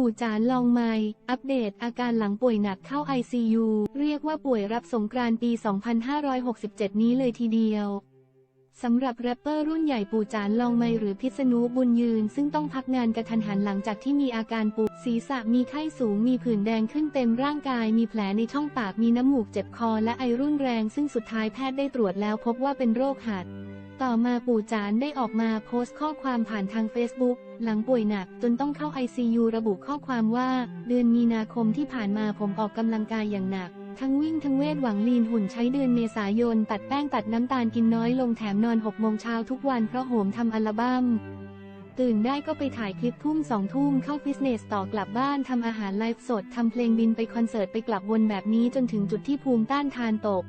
ปู่จานลองไม่อัปเดตอาการหลังป่วยหนักเข้า ICU เรียกว่าป่วยรับสงกรานต์ปี 2567 นี้เลยทีเดียวสำหรับแรปเปอร์รุ่นใหญ่ปู่จานลองไม่หรือพิษณุบุญยืน ซึ่งต้องพักงานกระทันหันหลังจากที่มีอาการปวดศีรษะมีไข้สูงมีผื่นแดงขึ้นเต็มร่างกาย มีแผลในช่องปากมีน้ำมูกเจ็บคอและไอรุนแรง ซึ่งสุดท้ายแพทย์ได้ตรวจแล้วพบว่าเป็นโรคหัด ต่อมาปู่จานได้ออกมาโพสต์ข้อความผ่านทาง Facebook หลังป่วยหนักจนต้องเข้า ICU ระบุข้อความว่า เดือนมีนาคมที่ผ่านมาผมออกกำลังกายอย่างหนัก ทั้งวิ่งทั้งเวทหวังลีนหุ่นใช้เดือนเมษายน ตัดแป้งตัดน้ำตาลกินน้อยลงแถมนอน6โมงเช้าทุกวันเพราะโหมทำอัลบั้มตื่นได้ก็ไปถ่ายคลิปทุ่มสองทุ่มเข้าฟิตเนสต่อกลับบ้านทำอาหารไลฟ์สดทำเพลงบินไปคอนเสิร์ตไปกลับวนแบบนี้จนถึงจุดที่ภูมิต้านทานตก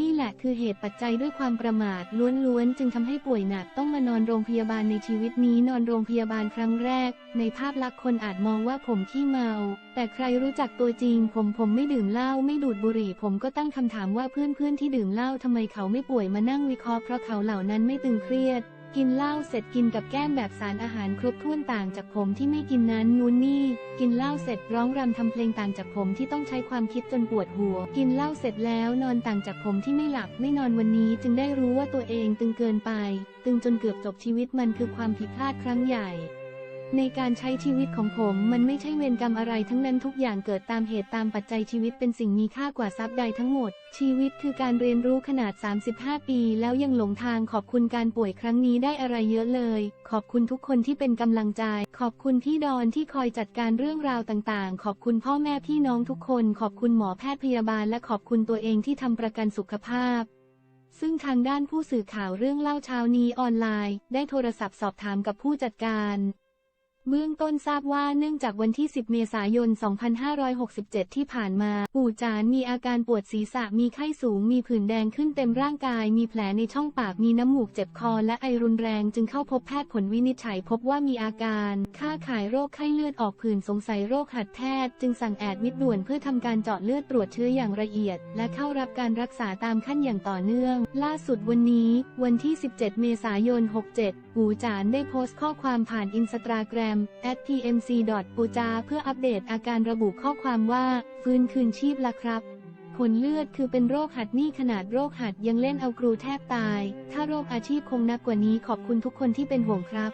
นี่แหละคือเหตุปัจจัยด้วยความประมาทล้วนๆ จึงทำให้ป่วยหนักต้องมานอนโรงพยาบาลในชีวิตนี้นอนโรงพยาบาลครั้งแรก ในภาพลักษณ์คนอาจมองว่าผมขี้เมา แต่ใครรู้จักตัวจริง ผมผมไม่ดื่มเหล้าไม่ดูดบุหรี่ ผมก็ตั้งคำถามว่าเพื่อนๆที่ดื่มเหล้าทำไมเขาไม่ป่วยมานั่งวิเคราะห์เพราะเขาเหล่านั้นไม่ตึงเครียด กินเหล้าเสร็จกินกับแก้มแบบสารอาหารครบถ้วนต่างจากผมที่ไม่กินนั้นนู้นนี่ กินเหล้าเสร็จร้องรำทำเพลงต่างจากผมที่ต้องใช้ความคิดจนปวดหัว กินเหล้าเสร็จแล้วนอนต่างจากผมที่ไม่หลับไม่นอนวันนี้ จึงได้รู้ว่าตัวเองตึงเกินไป ตึงจนเกือบจบชีวิตมันคือความผิดพลาดครั้งใหญ่ ในการใช้ชีวิตของผมมันไม่ใช่เวรกรรมอะไรทั้งนั้นทุกอย่างเกิดตามเหตุตามปัจจัยชีวิตเป็นสิ่งมีค่ากว่าทรัพย์ใดทั้งหมด ชีวิตคือการเรียนรู้ขนาด 35 ปีแล้วยังหลงทางขอบคุณการป่วยครั้งนี้ได้อะไรเยอะเลย ขอบคุณทุกคนที่เป็นกำลังใจ ขอบคุณพี่ดอนที่คอยจัดการเรื่องราวต่างๆ ขอบคุณพ่อแม่พี่น้องทุกคน ขอบคุณหมอแพทย์พยาบาลและขอบคุณตัวเองที่ทำประกันสุขภาพซึ่งทางด้านผู้สื่อข่าวเรื่องเล่าเช้านี้ออนไลน์ ได้โทรศัพท์สอบถามกับผู้จัดการ เบื้องต้นทราบว่าเนื่องจากวันที่ 10 เมษายน 2567 ที่ผ่านมา ปู่จานมีอาการปวดศีรษะมีไข้สูง มีผื่นแดงขึ้นเต็มร่างกาย มีแผลในช่องปากมีน้ำมูกเจ็บคอและไอรุนแรงจึงเข้าพบแพทย์ผลวินิจฉัยพบว่ามีอาการค่าขายโรคไข้เลือดออกผื่นสงสัยโรคหัดแพทย์ จึงสั่งแอดมิดด่วนเพื่อทำการเจาะเลือดตรวจเชื้ออย่างละเอียด และเข้ารับการรักษาตามขั้นอย่างต่อเนื่อง ล่าสุดวันนี้ วันที่ 17 เมษายน 67 ปู่จานได้โพสต์ข้อความผ่านอินสตาแกรม @pmc. ปูจาเพื่ออัปเดตอาการระบุข้อความว่า ฟื้นคืนชีพละครับ ผลเลือดคือเป็นโรคหัดนี่ขนาดโรคหัดยังเล่นเอาครูแทบตาย ถ้าโรคอาชีพคงนักกว่านี้ขอบคุณทุกคนที่เป็นห่วงครับ